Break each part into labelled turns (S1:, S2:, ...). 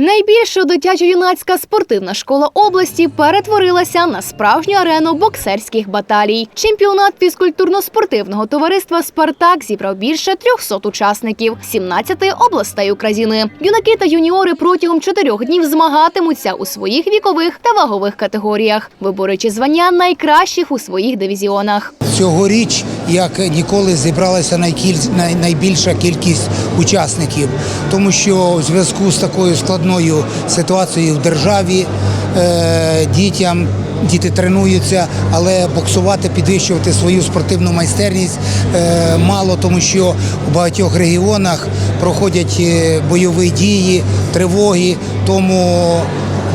S1: Найбільша дитячо-юнацька спортивна школа області перетворилася на справжню арену боксерських баталій. Чемпіонат фізкультурно-спортивного товариства Спартак зібрав більше 300 учасників 17 областей України. Юнаки та юніори протягом чотирьох днів змагатимуться у своїх вікових та вагових категоріях, виборючи звання найкращих у своїх дивізіонах.
S2: Цьогоріч, як ніколи, зібралася найбільша кількість учасників, тому що у зв'язку з такою складною ситуацією в державі е, дітям діти тренуються, але боксувати, підвищувати свою спортивну майстерність е, мало, тому що у багатьох регіонах проходять е, бойові дії, тривоги, тому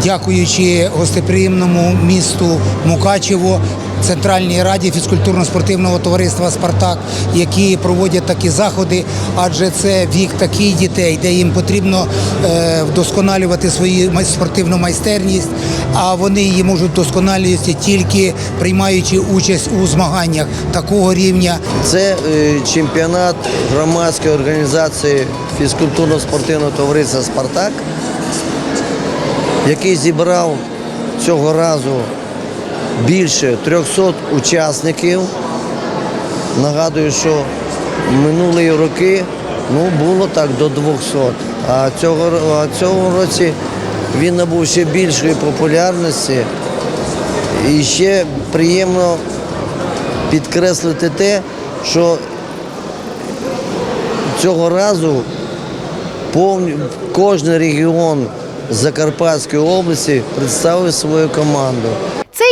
S2: дякуючи гостеприємному місту Мукачево, Центральній раді фізкультурно-спортивного товариства Спартак, які проводять такі заходи, адже це вік таких дітей, де їм потрібно е, вдосконалювати свою спортивну майстерність, а вони її можуть вдосконалювати тільки приймаючи участь у змаганнях такого рівня,
S3: Це е, чемпіонат громадської організації фізкультурно-спортивного товариства Спартак, який зібрав цього разу більше 300 учасників. Нагадую, що минулі роки ну, було так до 200, а цього, а цього році він набув ще більшої популярності. І ще приємно підкреслити те, що цього разу кожен регіон Закарпатської області представив свою команду.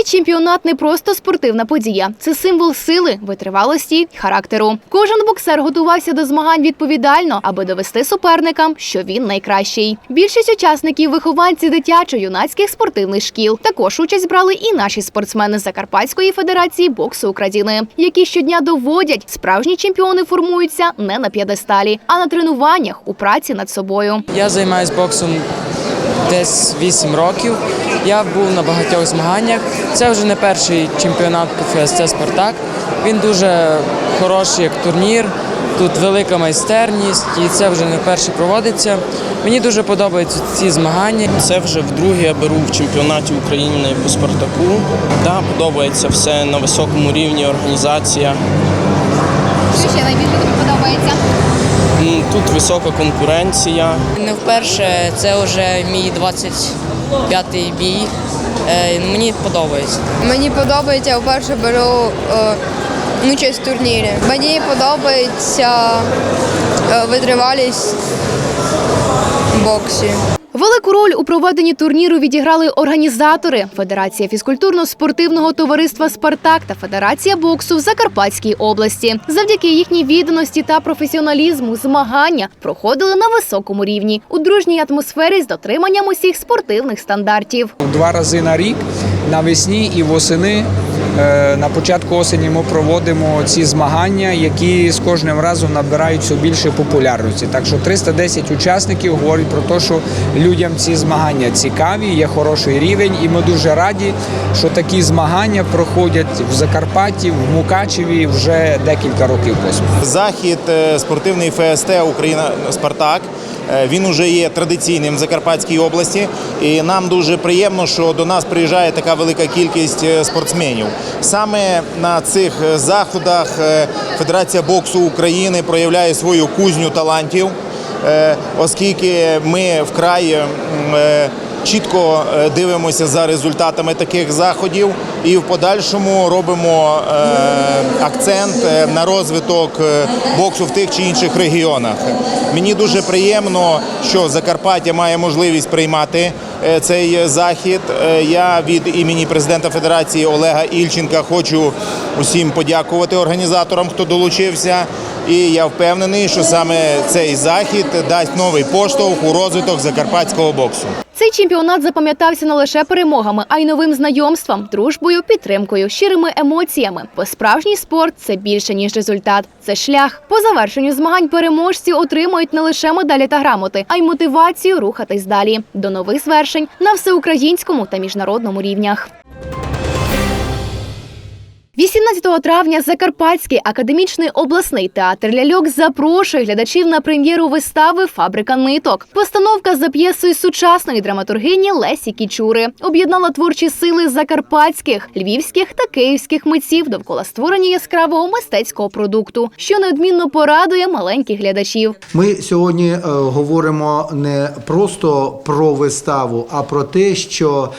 S1: Цей чемпіонат не просто спортивна подія, це символ сили, витривалості й характеру. Кожен боксер готувався до змагань відповідально, аби довести суперникам, що він найкращий. Більшість учасників вихованці дитячо-юнацьких спортивних шкіл. Також участь брали і наші спортсмени Закарпатської федерації боксу України, які щодня доводять, справжні чемпіони формуються не на п'єдесталі, а на тренуваннях у праці над собою.
S4: Я займаюся боксом десь 8 років. Я був на багатьох змаганнях. Це вже не перший чемпіонат по ФСЦ Спартак. Він дуже хороший як турнір. Тут велика майстерність, і це вже не вперше проводиться. Мені дуже подобаються ці змагання.
S5: Це вже вдруге я беру в чемпіонаті України по Спартаку. Да, подобається все на високому рівні, організація.
S1: Що ще найбільше тобі подобається?
S5: Тут висока конкуренція.
S6: Не вперше, це вже мій 25-й бій. Е, Мені подобається.
S7: Мені подобається, я вперше беру е, участь в турнірі. Мені подобається е, витривалість в боксі.
S1: Велику роль у проведенні турніру відіграли організатори Федерація фізкультурно-спортивного товариства Спартак та Федерація боксу в Закарпатській області. Завдяки їхній відданості та професіоналізму змагання проходили на високому рівні у дружній атмосфері з дотриманням усіх спортивних стандартів.
S8: Два рази на рік навесні і восени. Е, На початку осені ми проводимо ці змагання, які з кожним разом набирають все більше популярності. Так що 310 учасників говорять про те, що людям ці змагання цікаві, є хороший рівень, і ми дуже раді, що такі змагання проходять в Закарпатті, в Мукачеві вже декілька років поспіль.
S9: Захід е, спортивний ФСТ Україна Спартак. Е, Він уже є традиційним в Закарпатській області, і нам дуже приємно, що до нас приїжджає така велика кількість е, спортсменів. Саме на цих е, заходах Федерація боксу України проявляє свою кузню талантів, оскільки ми вкрай чітко е, дивимося за результатами таких заходів і в подальшому робимо е, акцент е, на розвиток боксу в тих чи інших регіонах. Мені дуже приємно, що Закарпаття має можливість приймати цей захід. Я від імені президента Федерації Олега Ільченка хочу усім подякувати організаторам, хто долучився. І я впевнений, що саме цей захід дасть новий поштовх у розвиток закарпатського боксу.
S1: Цей чемпіонат запам'ятався не лише перемогами, а й новим знайомством, дружбою, підтримкою, щирими емоціями. Бо справжній спорт це більше ніж результат, це шлях. По завершенню змагань переможці отримують не лише медалі та грамоти, а й мотивацію рухатись далі до нових звершень на всеукраїнському та міжнародному рівнях. 18 травня Закарпатський академічний обласний театр ляльок запрошує глядачів на прем'єру вистави Фабрика ниток. Постановка за п'єсою сучасної драматургині Лесі Кічури об'єднала творчі сили закарпатських, львівських та київських митців довкола створення яскравого мистецького продукту, що неодмінно порадує маленьких глядачів.
S10: Ми сьогодні е, говоримо не просто про виставу, а про те, що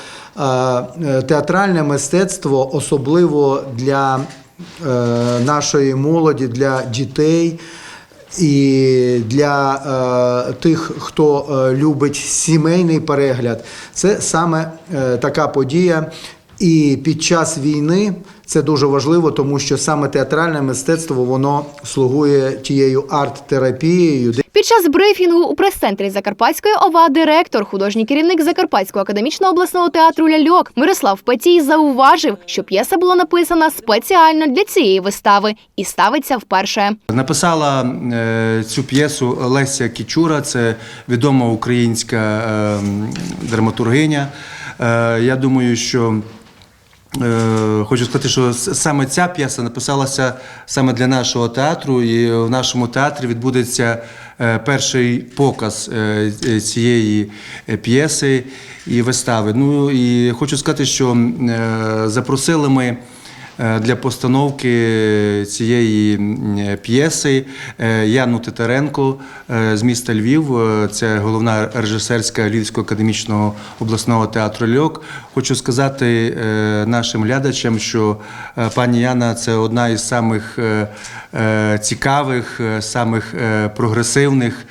S10: театральне мистецтво, особливо для е, нашої молоді, для дітей. І для е, тих, хто е, любить сімейний перегляд, це саме е, така подія. І під час війни це дуже важливо, тому що саме театральне мистецтво воно слугує тією арт-терапією,
S1: Під час брифінгу у прес-центрі Закарпатської ОВА директор, художній керівник Закарпатського академічного обласного театру Ляльок Мирослав Петій зауважив, що п'єса була написана спеціально для цієї вистави і ставиться вперше.
S11: Написала е, цю п'єсу Леся Кічура, це відома українська е, драматургиня. Е, я думаю, що хочу сказати, що саме ця п'єса написалася саме для нашого театру, і в нашому театрі відбудеться е, перший показ е, е, цієї е, п'єси і вистави. Ну і хочу сказати, що е, запросили ми. Е, Для постановки цієї е, п'єси е, Яну Титаренко з міста Львів, це головна режисерська Львівського академічного обласного театру Льок. Хочу сказати нашим глядачам, що пані Яна це одна із самих цікавих, самих прогресивних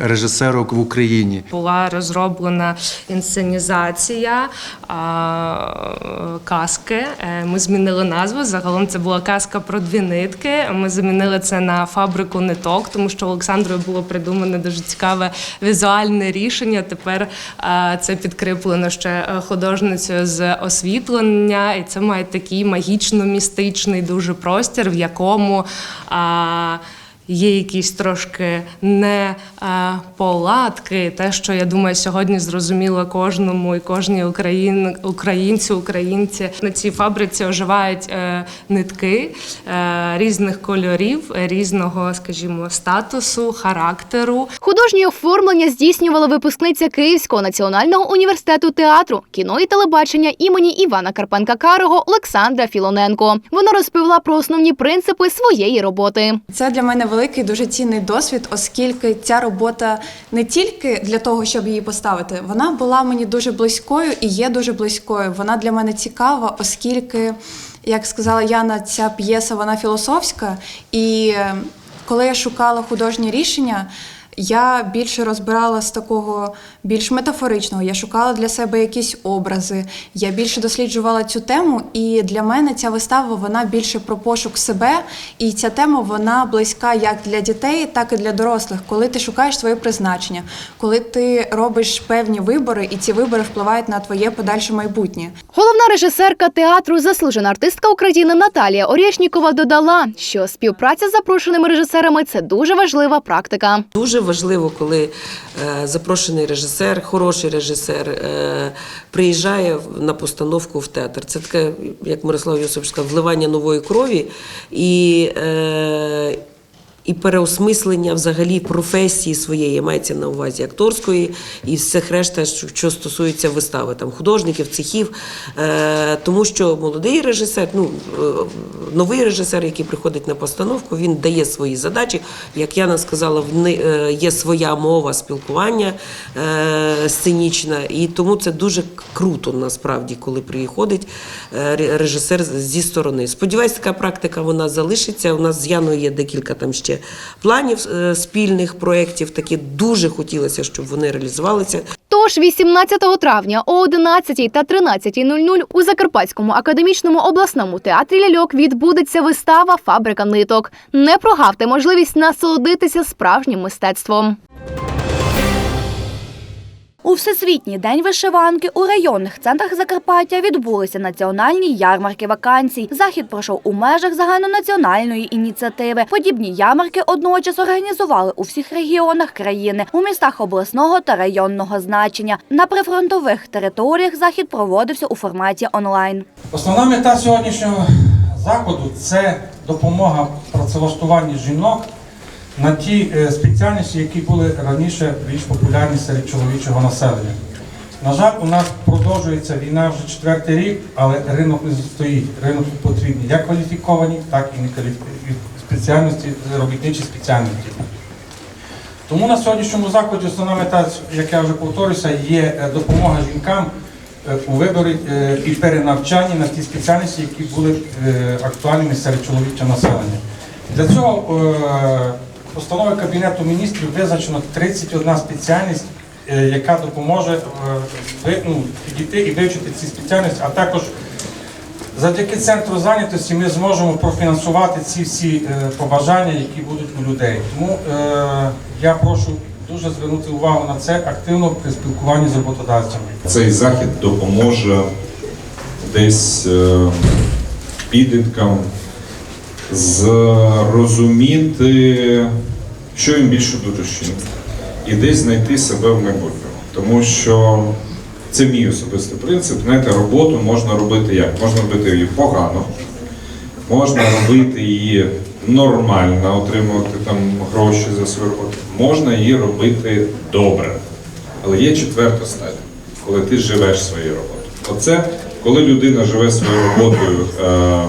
S11: режисерок в Україні.
S12: Була розроблена інсценізація казки. Е, Ми змінили назву. Загалом це була казка про дві нитки. Ми замінили це на фабрику ниток, тому що Олександрою було придумане дуже цікаве візуальне рішення. Тепер е, це підкріплено ще е, художницею з освітлення, і це має такий магічно-містичний дуже простір, в якому. а, Є якісь трошки не е, те, що я думаю, сьогодні зрозуміло кожному і кожній україн, українцю, українці на цій фабриці оживають е, нитки е, різних кольорів, різного, скажімо, статусу, характеру.
S1: Художнє оформлення здійснювала випускниця Київського національного університету театру, кіно і телебачення імені Івана Карпенка Карого Олександра Філоненко. Вона розповіла про основні принципи своєї роботи.
S13: Це для мене великий дуже цінний досвід, оскільки ця робота не тільки для того, щоб її поставити, вона була мені дуже близькою і є дуже близькою. Вона для мене цікава, оскільки, як сказала Яна, ця п'єса вона філософська. І е, коли я шукала художнє рішення. Я більше розбирала з такого більш метафоричного. Я шукала для себе якісь образи. Я більше досліджувала цю тему, і для мене ця вистава вона більше про пошук себе. І ця тема вона близька як для дітей, так і для дорослих, коли ти шукаєш своє призначення, коли ти робиш певні вибори, і ці вибори впливають на твоє подальше майбутнє.
S1: Головна режисерка театру, заслужена артистка України Наталія Орєшнікова додала, що співпраця з запрошеними режисерами це дуже важлива практика.
S14: Дуже важливо, коли е, запрошений режисер, хороший режисер, е, приїжджає на постановку в театр. Це таке, як Мирослав Йосипович сказав, вливання нової крові і. І переосмислення взагалі професії своєї мається на увазі акторської і всіх решта, що стосується вистави, там художників, цехів. Е, тому що молодий режисер, ну е, новий режисер, який приходить на постановку, він дає свої задачі. Як Яна сказала, в ни- е, є своя мова спілкування е, сценічна, і тому це дуже круто насправді, коли приходить режисер зі сторони. Сподіваюсь, така практика вона залишиться. У нас з Яною є декілька там ще планів е, спільних проєктів. Такі дуже хотілося, щоб вони реалізувалися.
S1: Тож 18 травня о 11 та 13.00 у Закарпатському академічному обласному театрі ляльок відбудеться вистава Фабрика ниток. Не прогавте можливість насолодитися справжнім мистецтвом.
S15: У Всесвітній день вишиванки у районних центрах Закарпаття відбулися національні ярмарки вакансій. Захід пройшов у межах загальнонаціональної ініціативи. Подібні ярмарки одночас організували у всіх регіонах країни, у містах обласного та районного значення. На прифронтових територіях захід проводився у форматі онлайн.
S16: Основна мета сьогоднішнього заходу це допомога працевлаштуванні жінок на ті е, спеціальності, які були раніше більш популярні серед чоловічого населення. На жаль, у нас продовжується війна вже четвертий рік, але ринок не стоїть. Ринок потрібні як кваліфіковані, так і некваліфіковані спеціальності, робітничі спеціальності. Тому на сьогоднішньому заході основна мета, як я вже повторюся, є е, допомога жінкам е, у виборі і перенавчанні на ті спеціальності, які були актуальними серед чоловічого населення. Для цього постановою Кабінету міністрів визначено 31 спеціальність, е, яка допоможе е, ну, підійти і вивчити ці спеціальності, а також Завдяки центру зайнятості ми зможемо профінансувати ці всі е, побажання, які будуть у людей. Тому я прошу дуже звернути увагу на це активно при спілкуванні з роботодавцями.
S17: Цей захід допоможе десь підліткам зрозуміти, що їм більше до душі, і десь знайти себе в майбутньому. Тому що це мій особистий принцип. Знаєте, роботу можна робити як? Можна робити її погано, можна робити її нормально, отримувати там гроші за свою роботу, можна її робити добре. Але є четверта стадія, коли ти живеш своєю роботою. Оце коли людина живе своєю роботою е,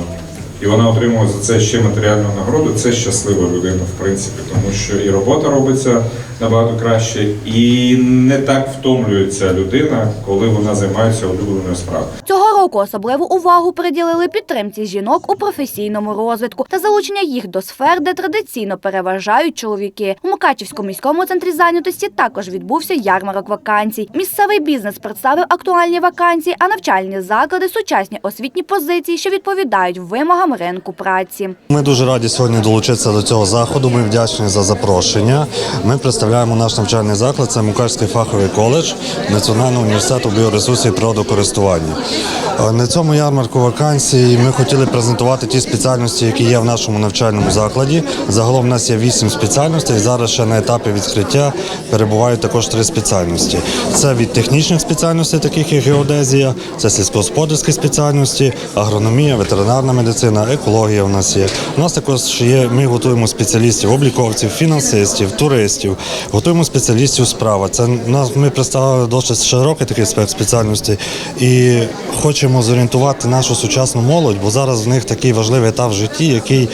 S17: і вона отримує за це ще матеріальну нагороду, це щаслива людина, в принципі, тому що і робота робиться набагато краще, і не так втомлюється людина, коли вона займається улюбленою справою.
S15: Цього року особливу увагу приділили підтримці жінок у професійному розвитку та залучення їх до сфер, де традиційно переважають чоловіки. У Мукачівському міському центрі зайнятості також відбувся ярмарок вакансій. Місцевий бізнес представив актуальні вакансії, а навчальні заклади сучасні освітні позиції, що відповідають вимогам ринку праці.
S18: Ми дуже раді сьогодні долучитися до цього заходу. Ми вдячні за запрошення. Ми представляємо наш навчальний заклад. Це Мукачський фаховий коледж Національного університету біоресурсів і природокористування. Е, На цьому ярмарку вакансій ми хотіли презентувати ті спеціальності, які є в нашому навчальному закладі. Загалом у нас є вісім спеціальностей. Зараз ще на етапі відкриття перебувають також три спеціальності. Це від технічних спеціальностей, таких як геодезія, це сільськогосподарські спеціальності, агрономія, ветеринарна медицина, екологія. У нас є. У нас також є. Ми готуємо спеціалістів, обліковців, фінансистів, туристів, готуємо спеціалістів справа. Це нас ми представили досить широкий такий спектр і хочемо зорієнтувати нашу сучасну молодь, бо зараз в них такий важливий етап в житті, який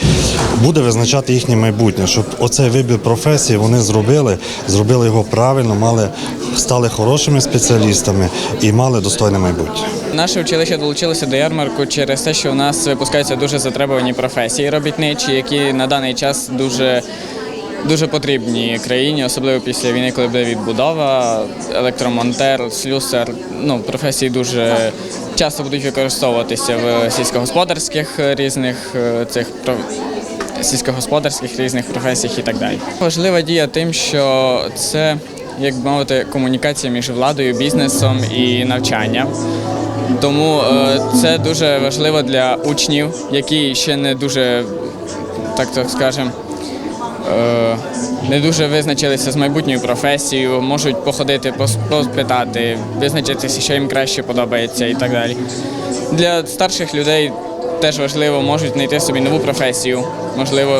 S18: буде визначати їхнє майбутнє, щоб оцей вибір професії вони зробили, зробили його правильно, мали стали хорошими спеціалістами і мали достойне майбутнє.
S19: Наше училище долучилося до ярмарку через те, що у нас випускаються дуже затребувані професії робітничі, які на даний час дуже дуже потрібні країні, особливо після війни, коли буде відбудова, електромонтер, слюсар. Ну, професії дуже часто будуть використовуватися в сільськогосподарських різних е, цих сільськогосподарських різних професіях і так далі. Важлива дія тим, що це, як би мовити, комунікація між владою, бізнесом і навчанням. Тому е, це дуже важливо для учнів, які ще не дуже, так так скажемо, не дуже визначилися з майбутньою професією, можуть походити, поспитати, визначитися, що їм краще подобається і так далі. Для старших людей теж важливо, можуть знайти собі нову професію. Можливо,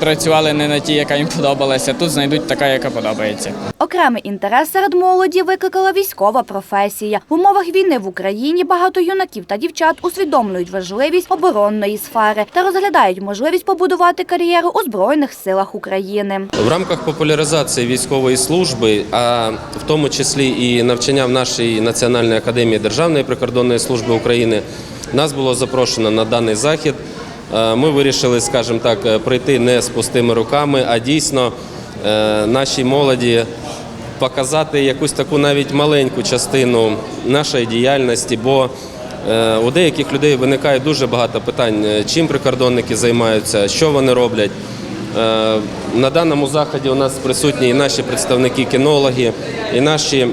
S19: працювали не на тій, яка їм подобалася. Тут знайдуть така, яка подобається.
S15: Окремий інтерес серед молоді викликала військова професія. В умовах війни в Україні багато юнаків та дівчат усвідомлюють важливість оборонної сфери та розглядають можливість побудувати кар'єру у збройних силах України.
S20: В рамках популяризації військової служби, а в тому числі і навчання в нашій Національній академії Державної прикордонної служби України, нас було запрошено на даний захід. Е, Ми вирішили, скажімо так, е, прийти не з пустими руками, а дійсно е, нашій молоді показати якусь таку навіть маленьку частину нашої діяльності, бо у деяких людей виникає дуже багато питань, чим прикордонники займаються, що вони роблять. На даному заході у нас присутні і наші представники кінологи, і наші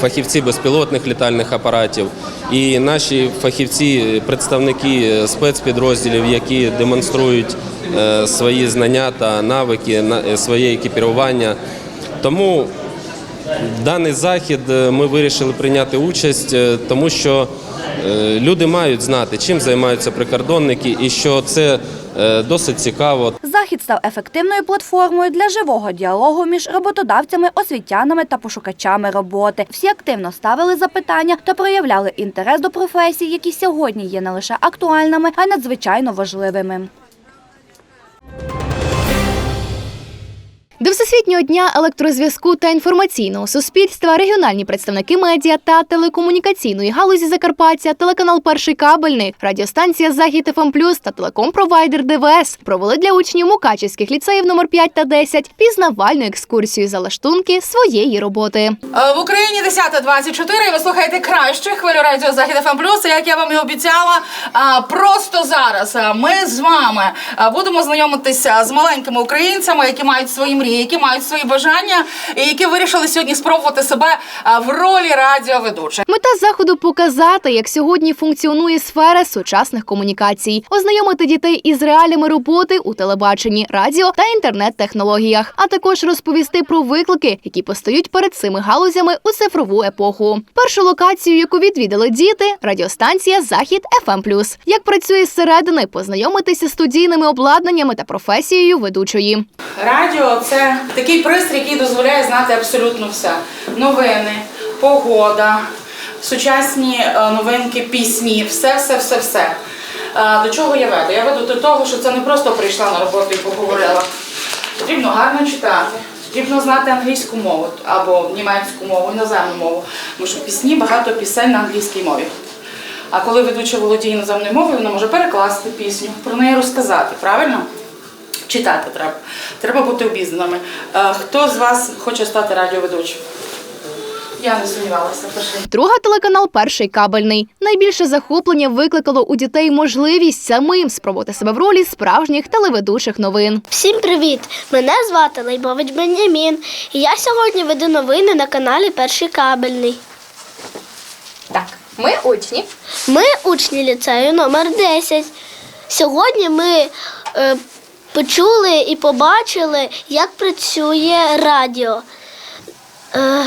S20: фахівці безпілотних літальних апаратів, і наші фахівці, представники спецпідрозділів, які демонструють е, свої знання та навики, на- е, своє екіпірування. Тому Даний захід е, ми вирішили прийняти участь, тому що люди мають знати, чим займаються прикордонники, і що це досить цікаво.
S15: Захід став ефективною платформою для живого діалогу між роботодавцями, освітянами та пошукачами роботи. Всі активно ставили запитання та проявляли інтерес до професій, які сьогодні є не лише актуальними, а й надзвичайно важливими.
S1: До Всесвітнього дня електрозв'язку та інформаційного суспільства регіональні представники медіа та телекомунікаційної галузі Закарпаття, телеканал Перший кабельний, радіостанція Захід ФМ Плюс та телеком-провайдер ДВС провели для учнів мукачівських ліцеїв номер 5 та 10 пізнавальну екскурсію за лаштунки своєї роботи.
S21: Е, В Україні 10.24 і ви слухаєте кращу хвилю радіо Захід ФМ Плюс. Як я вам і обіцяла, а, просто зараз ми з вами будемо знайомитися з маленькими українцями, які мають свої мрії, які мають свої бажання, і які вирішили сьогодні спробувати себе в ролі радіоведучих.
S1: Мета заходу показати, як сьогодні функціонує сфера сучасних комунікацій, ознайомити дітей із реаліями роботи у телебаченні, радіо та інтернет-технологіях, а також розповісти про виклики, які постають перед цими галузями у цифрову епоху. Першу локацію, яку відвідали діти, радіостанція Захід ФМ+. Як працює зсередини, познайомитися з студійними обладнаннями та професією ведучої.
S21: Радіо це такий пристрій, який дозволяє знати абсолютно все: новини, погода, сучасні е, новинки, пісні, все, все, все, все. Е, До чого я веду? Я веду до того, що це не просто прийшла на роботу і поговорила. Потрібно гарно читати, потрібно знати англійську мову або німецьку мову, іноземну мову, тому що пісні багато пісень на англійській мові. А коли ведуча володіє іноземною мовою, вона може перекласти пісню, про неї розказати, правильно? Читати треба. Треба бути обізнаними. Е, Хто з вас хоче стати радіоведучим? Я не сумнівалася. Пиши.
S1: Друга телеканал Перший кабельний. Найбільше захоплення викликало у дітей можливість самим спробувати себе в ролі справжніх телеведучих новин.
S22: Всім привіт! Мене звати Лейбович Бенямін. І я сьогодні веду новини на каналі Перший кабельний.
S1: Так, ми учні.
S22: Ми учні ліцею номер 10. Сьогодні ми е, почули і побачили, як працює радіо. Е,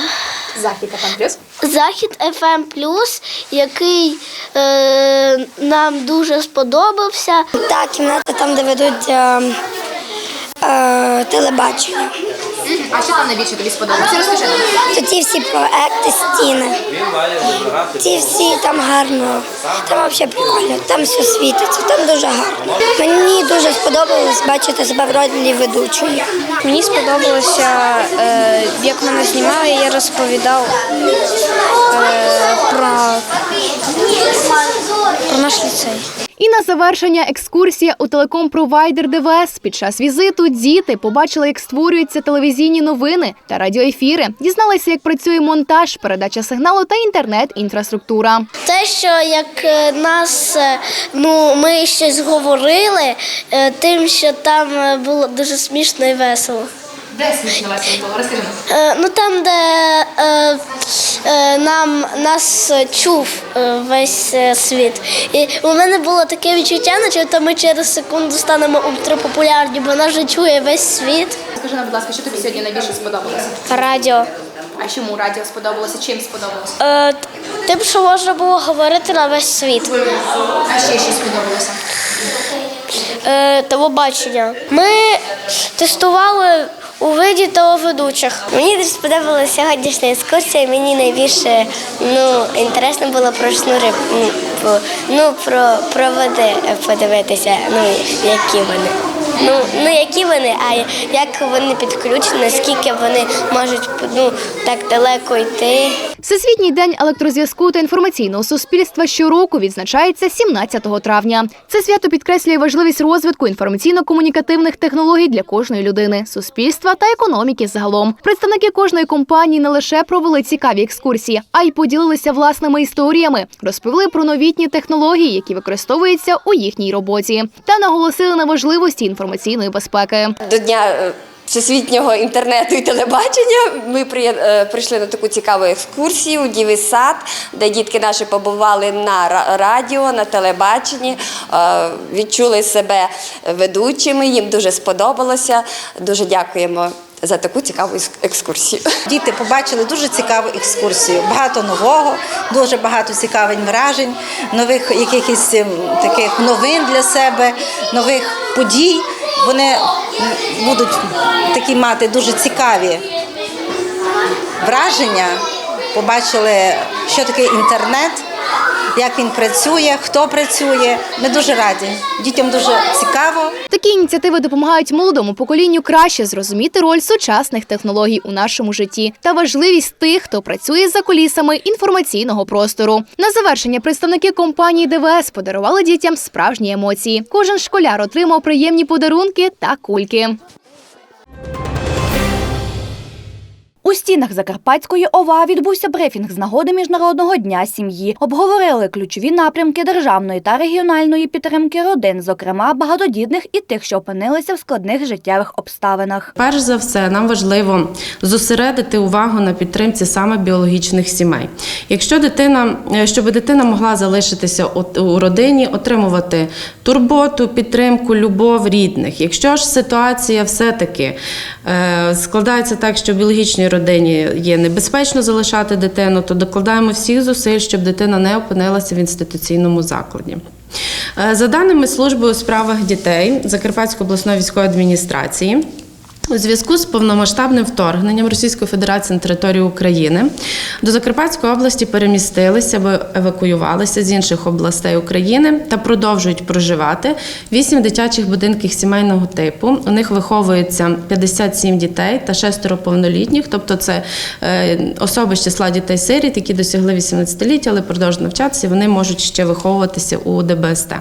S1: Захід ФМ Плюс.
S22: Захід FM Плюс, який е, нам дуже сподобався.
S23: Та кімната там, де ведуть е, е, телебачення.
S1: А що там найбільше тобі сподобалося? Розкажи нам.
S23: То ті всі проекти, стіни. Ті всі там гарно. Там взагалі прикольно, там все світиться, там дуже гарно. Мені дуже сподобалось бачити себе в ролі ведучої.
S24: Мені сподобалося, е, як мене знімали, я розповідав е, про, про наш ліцей.
S1: І на завершення екскурсія у телеком-провайдер ДВС. Під час візиту діти побачили, як створюються телевізійні новини та радіоефіри. Дізналися, як працює монтаж, передача сигналу та інтернет-інфраструктура.
S22: Те, що як е, нас е, ну ми щось говорили, е, тим, що там було дуже смішно і весело.
S1: Де смішно весело було? Розкажи нам.
S22: Е, Ну там, де е, е, нам нас чув е, весь е, світ. І у мене було таке відчуття, наче то ми через секунду станемо ультрапопулярні, бо нас вже чує весь світ.
S1: Скажи нам, будь ласка, що тобі сьогодні найбільше сподобалося?
S22: Радіо.
S1: А чому радіо сподобалося? Чим сподобалося?
S22: Е, тим, що можна було говорити на весь світ.
S1: А ще що сподобалося?
S22: Е, телебачення. Ми тестували у виді телеведучих.
S23: Мені дуже сподобалася сьогоднішня екскурсія. Мені найбільше ну, інтересно було про шнури, ну, ну про проводи подивитися, ну які вони. Ну, ну які вони, а як вони підключені, наскільки вони можуть ну, так далеко йти.
S1: Всесвітній день електрозв'язку та інформаційного суспільства щороку відзначається 17 травня. Це свято підкреслює важливість розвитку інформаційно-комунікативних технологій для кожної людини, суспільства та економіки загалом. Представники кожної компанії не лише провели цікаві екскурсії, а й поділилися власними історіями, розповіли про новітні технології, які використовуються у їхній роботі, та наголосили на важливості інформаційної безпеки.
S25: До дня е, всесвітнього інтернету і телебачення ми е, прийшли на таку цікаву екскурсію у Дівий сад, де дітки наші побували на радіо, на телебаченні, е, відчули себе ведучими. Їм дуже сподобалося. Дуже дякуємо
S26: за таку цікаву екскурсію.
S25: Діти побачили дуже цікаву екскурсію. Багато нового, дуже багато цікавих вражень, нових якихось ем, таких новин для себе, нових подій. Вони будуть такі мати дуже цікаві враження. Побачили, що таке інтернет, як він працює, хто працює. Ми дуже раді. Дітям дуже цікаво.
S1: Такі ініціативи допомагають молодому поколінню краще зрозуміти роль сучасних технологій у нашому житті та важливість тих, хто працює за кулісами інформаційного простору. На завершення представники компанії ДВС подарували дітям справжні емоції. Кожен школяр отримав приємні подарунки та кульки.
S15: У стінах Закарпатської ОВА відбувся брифінг з нагоди Міжнародного дня сім'ї. Обговорили ключові напрямки державної та регіональної підтримки родин, зокрема багатодітних і тих, що опинилися в складних життєвих обставинах.
S12: Перш за все, нам важливо зосередити увагу на підтримці саме біологічних сімей. Якщо дитина, е, щоб дитина могла залишитися у родині, отримувати турботу, підтримку, любов рідних. Якщо ж ситуація все-таки е, складається так, що в біологічній родині є небезпечно залишати дитину, то докладаємо всіх зусиль, щоб дитина не опинилася в інституційному закладі. Е, За даними служби у справах дітей Закарпатської обласної військової адміністрації. У зв'язку з повномасштабним вторгненням Російської Федерації на територію України до Закарпатської області перемістилися евакуювалися з інших областей України та продовжують проживати вісім дитячих будинків сімейного типу. У них виховується 57 дітей та шестеро повнолітніх, тобто це е, особи з числа дітей сиріт, які досягли 18-ліття, але продовжують навчатися. Вони можуть ще виховуватися у ДБСТ.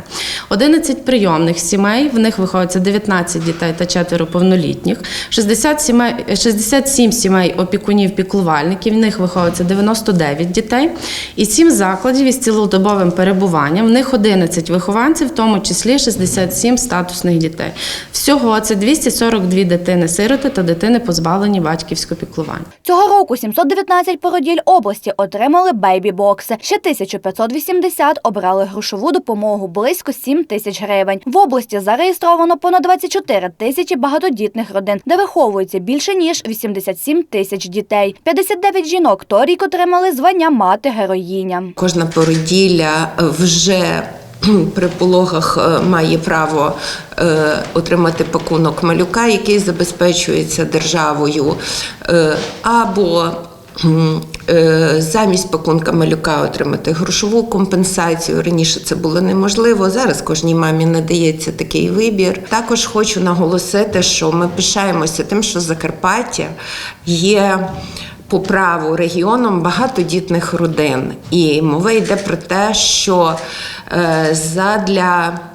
S12: 11 прийомних сімей. В них виховується 19 дітей та четверо повнолітніх. 60 сімей, 67 сімей опікунів-піклувальників, в них виховується 99 дітей. І 7 закладів із цілодобовим перебуванням. В них 11 вихованців, в тому числі 67 статусних дітей. Всього це 242 дитини-сироти та дитини, позбавлені батьківського піклування.
S15: Цього року 719 породіль області отримали бейбі-бокси. Ще 1580 обрали грошову допомогу близько 7 тисяч гривень. В області зареєстровано понад 24 тисячі багатодітних родин, де виховується більше ніж 87 тисяч дітей. 59 жінок торік отримали звання мати героїня.
S14: Кожна породілля вже при пологах е, має право е, отримати пакунок малюка, який забезпечується державою, е, або е, замість пакунка малюка отримати грошову компенсацію. Раніше це було неможливо. Зараз кожній мамі надається такий вибір. Також хочу наголосити, що ми пишаємося тим, що Закарпаття є по праву регіоном багатодітних родин. І мова йде про те, що е, задля е,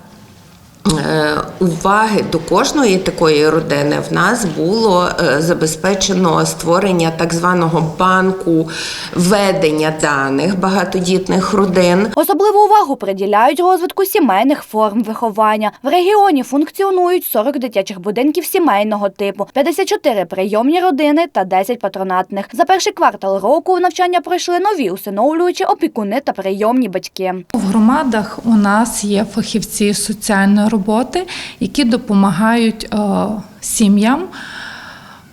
S14: уваги до кожної такої родини в нас було е, забезпечено створення так званого банку ведення даних багатодітних родин.
S15: Особливу увагу приділяють розвитку сімейних форм виховання. В регіоні функціонують 40 дитячих будинків сімейного типу, 54 прийомні родини та 10 патронатних. За перший квартал року навчання пройшли нові усиновлюючі опікуни та прийомні батьки.
S27: В громадах у нас є фахівці соціальної роботи, які допомагають е, сім'ям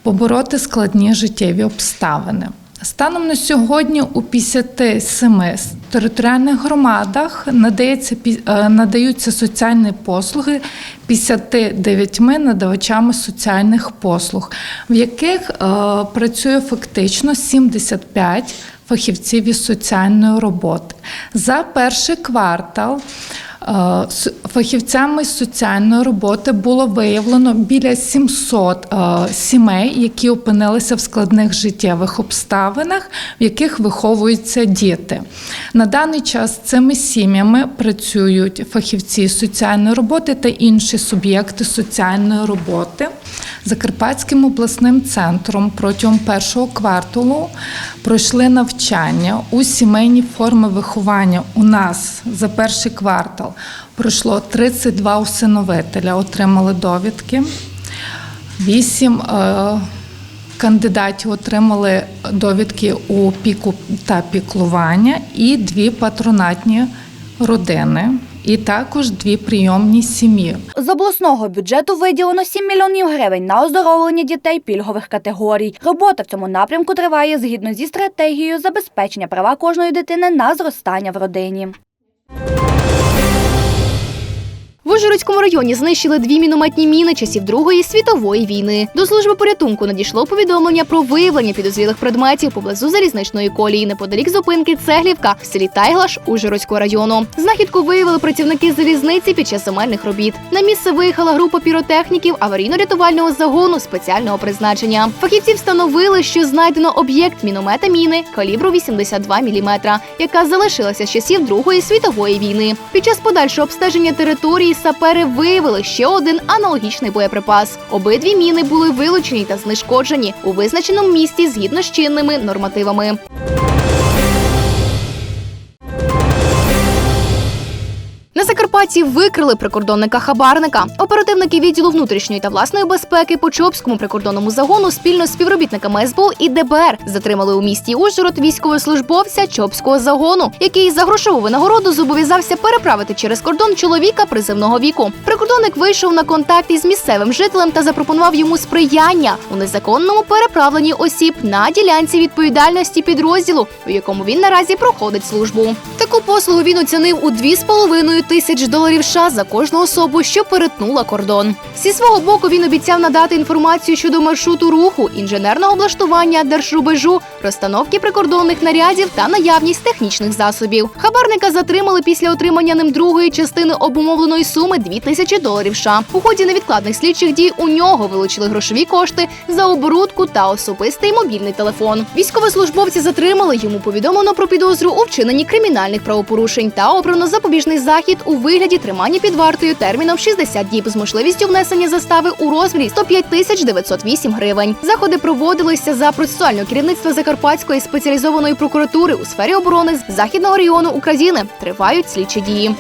S27: побороти складні життєві обставини. Станом на сьогодні у 57 територіальних громадах надається, е, надаються соціальні послуги 59 надавачами соціальних послуг, в яких е, працює фактично 75 фахівців із соціальної роботи. За перший квартал фахівцями з соціальної роботи було виявлено біля 700 е, сімей, які опинилися в складних життєвих обставинах, в яких виховуються діти. На даний час цими сім'ями працюють фахівці соціальної роботи та інші суб'єкти соціальної роботи. Закарпатським обласним центром протягом першого кварталу пройшли навчання у сімейні форми виховання. У нас за перший квартал пройшло 32 усиновителя, отримали довідки. Вісім е, кандидатів отримали довідки у піку та піклування і дві патронатні родини і також дві прийомні сім'ї.
S15: З обласного бюджету виділено 7 мільйонів гривень на оздоровлення дітей пільгових категорій. Робота в цьому напрямку триває згідно зі стратегією забезпечення права кожної дитини на зростання в родині.
S1: В Ужгородському районі знищили дві мінометні міни часів Другої світової війни. До служби порятунку надійшло повідомлення про виявлення підозрілих предметів поблизу залізничної колії неподалік зупинки Цеглівка в селі Тайглаш Ужгородського району. Знахідку виявили працівники залізниці під час земельних робіт. На місце виїхала група піротехніків аварійно-рятувального загону спеціального призначення. Фахівці встановили, що знайдено об'єкт міномета міни калібру 82 мм, яка залишилася з часів Другої світової війни. Під час подальшого обстеження території сапери виявили ще один аналогічний боєприпас. Обидві міни були вилучені та знешкоджені у визначеному місці згідно з чинними нормативами. На Закарпатті викрили прикордонника хабарника. Оперативники відділу внутрішньої та власної безпеки по Чопському прикордонному загону спільно з співробітниками СБУ і ДБР затримали у місті Ужгород військовослужбовця Чопського загону, який за грошову винагороду зобов'язався переправити через кордон чоловіка призивного віку. Прикордонник вийшов на контакт із місцевим жителем та запропонував йому сприяння у незаконному переправленні осіб на ділянці відповідальності підрозділу, у якому він наразі проходить службу. Таку послугу він оцінив у 2,5 тисяч доларів США за кожну особу, що перетнула кордон. Зі свого боку він обіцяв надати інформацію щодо маршруту руху, інженерного облаштування держрубежу, розстановки прикордонних нарядів та наявність технічних засобів. Хабарника затримали після отримання ним другої частини обумовленої суми 2 тисячі доларів США. У ході невідкладних слідчих дій у нього вилучили грошові кошти за оборудку та особистий мобільний телефон. Військовослужбовці затримали йому повідомлено про підозру у вчиненні кримінальних правопорушень та обрано запобіжний захід у вигляді тримання під вартою терміном 60 діб з можливістю внесення застави у розмірі 105 тисяч 908 гривень. Заходи проводилися за процесуального керівництва Закарпатської спеціалізованої прокуратури у сфері оборони з західного району України. Тривають слідчі дії.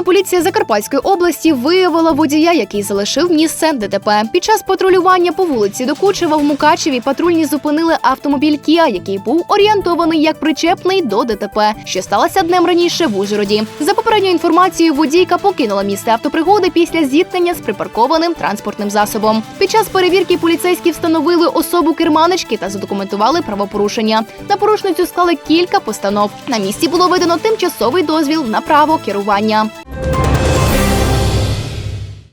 S1: Патрульна поліція Закарпатської області виявила водія, який залишив місце ДТП. Під час патрулювання по вулиці Докучева в Мукачеві патрульні зупинили автомобіль Кіа, який був орієнтований як причепний до ДТП, що сталося днем раніше в Ужгороді. За попередньою інформацією, водійка покинула місце автопригоди після зіткнення з припаркованим транспортним засобом. Під час перевірки поліцейські встановили особу керманички та задокументували правопорушення. На порушницю склали кілька постанов. На місці було видано тимчасовий дозвіл на право керування. you